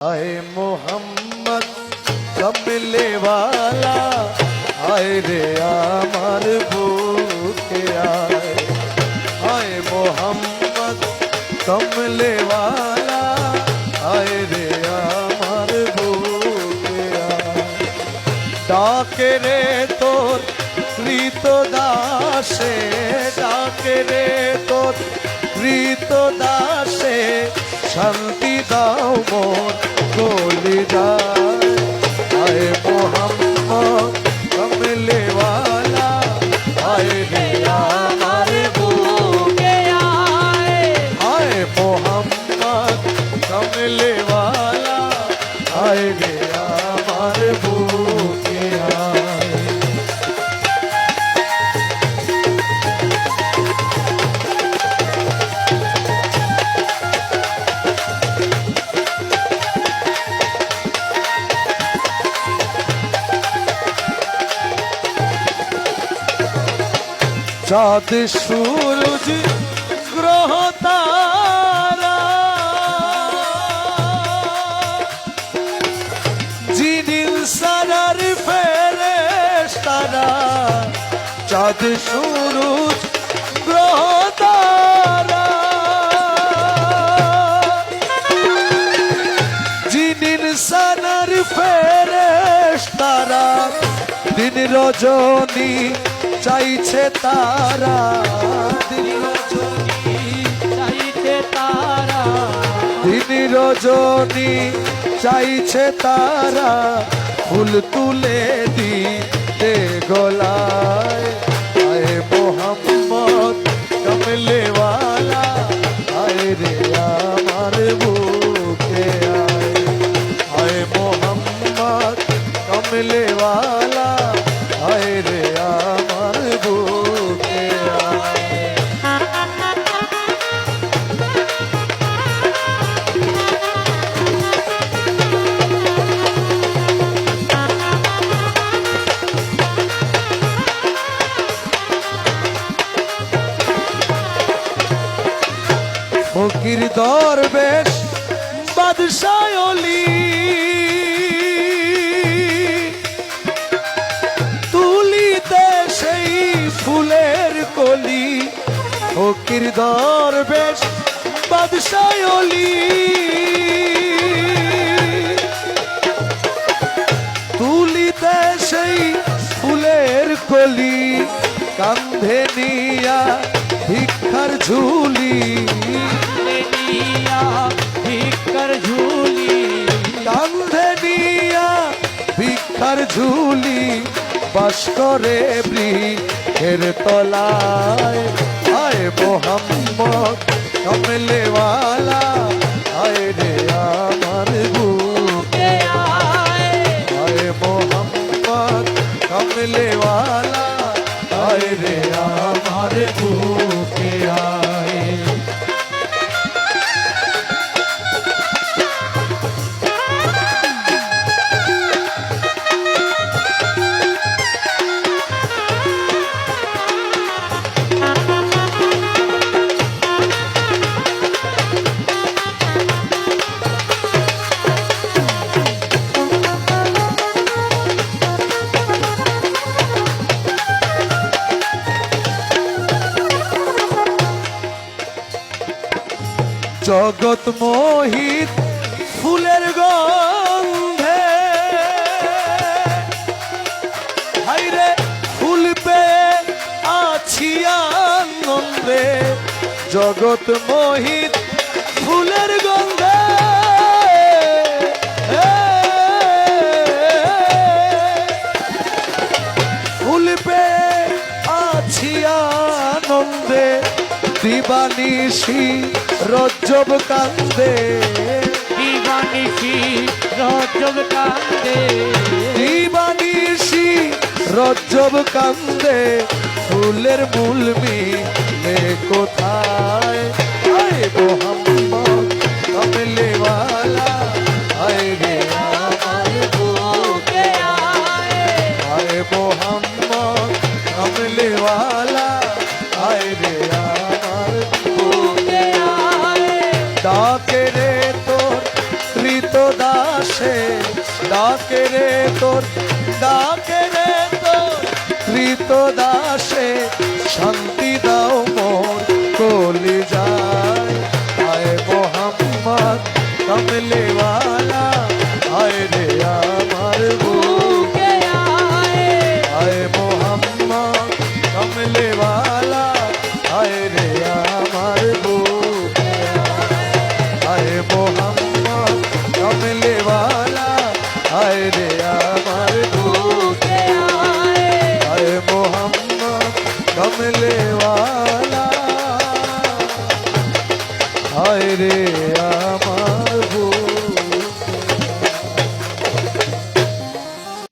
आए मोहम्मद कमले वाला आए रे আমার বুকে আয় আয় মোহাম্মদ কমলে वाला আয় রে আমার বুকে আয় ডাকে রে তোর কৃত দাসে ডাকে রে তোর কৃত দাসে শান্তি দাও মন গলি যায় আয় মোহাম্মদ কমলেওয়ালা আয় হে আমার বুকে আয় আয় মোহাম্মদ কমলেওয়ালা আয় হে চাঁদ সূরজ, গ্রহ তারা। জিনিল সারার ফেরেশ তারা, চাঁদ সূরজ, গ্রহ তারা। জিনিন সানার ফেরেশ তারা, দিন রজনী চাইছে তারা। দিন রজনী দিন রজনী চাইছে তারা। ফুল তুলে দিতে ফকির দরবেশ বাদশায়লি তুলিতে সেই ফুলের কলি, ফকির দরবেশ বাদশায়লি তুলিতে সেই ফুলের কলি, কান্ধে নিয়া ভিক্ষার ঝুলি ঝুলি বাস করে বৃক্ষের তলায়। আয় মোহাম্মদ কমলে वाला আয় রে জগৎ মোহিত ফুলের গন্ধে। হাইরে, ফুল পেয়ে আছি আনন্দে। জগৎ মোহিত ফুলের গন্ধে। ফুল পেয়ে আছি আনন্দে। দিবানিশি রজ্জব কান্দে। দিবানিশি রজ্জব কান্দে। ফুলের মূলমি মিলে কোথায়? আয় মোহাম্মদ ডাকে রে তোর কৃত দাসে ডাকে রে তোর ডাকে রে তোর কৃত দাসে শান্তি हम लेवाला हाय रे